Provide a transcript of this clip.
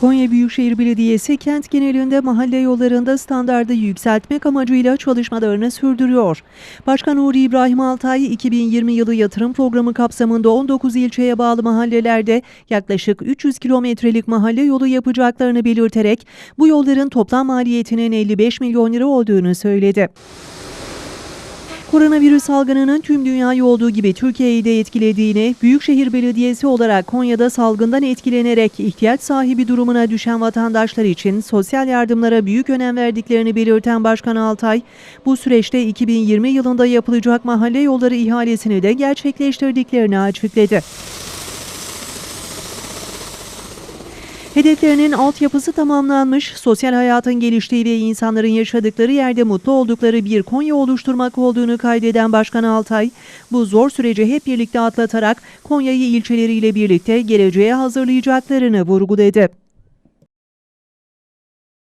Konya Büyükşehir Belediyesi kent genelinde mahalle yollarında standardı yükseltmek amacıyla çalışmalarını sürdürüyor. Başkan Uğur İbrahim Altay 2020 yılı yatırım programı kapsamında 19 ilçeye bağlı mahallelerde yaklaşık 300 kilometrelik mahalle yolu yapacaklarını belirterek bu yolların toplam maliyetinin 55 milyon lira olduğunu söyledi. Koronavirüs salgınının tüm dünyayı olduğu gibi Türkiye'yi de etkilediğini, Büyükşehir Belediyesi olarak Konya'da salgından etkilenerek ihtiyaç sahibi durumuna düşen vatandaşlar için sosyal yardımlara büyük önem verdiklerini belirten Başkan Altay, bu süreçte 2020 yılında yapılacak mahalle yolları ihalesini de gerçekleştirdiklerini açıkladı. Hedeflerinin altyapısı tamamlanmış, sosyal hayatın geliştiği ve insanların yaşadıkları yerde mutlu oldukları bir Konya oluşturmak olduğunu kaydeden Başkan Altay, bu zor süreci hep birlikte atlatarak Konya'yı ilçeleriyle birlikte geleceğe hazırlayacaklarını vurguladı.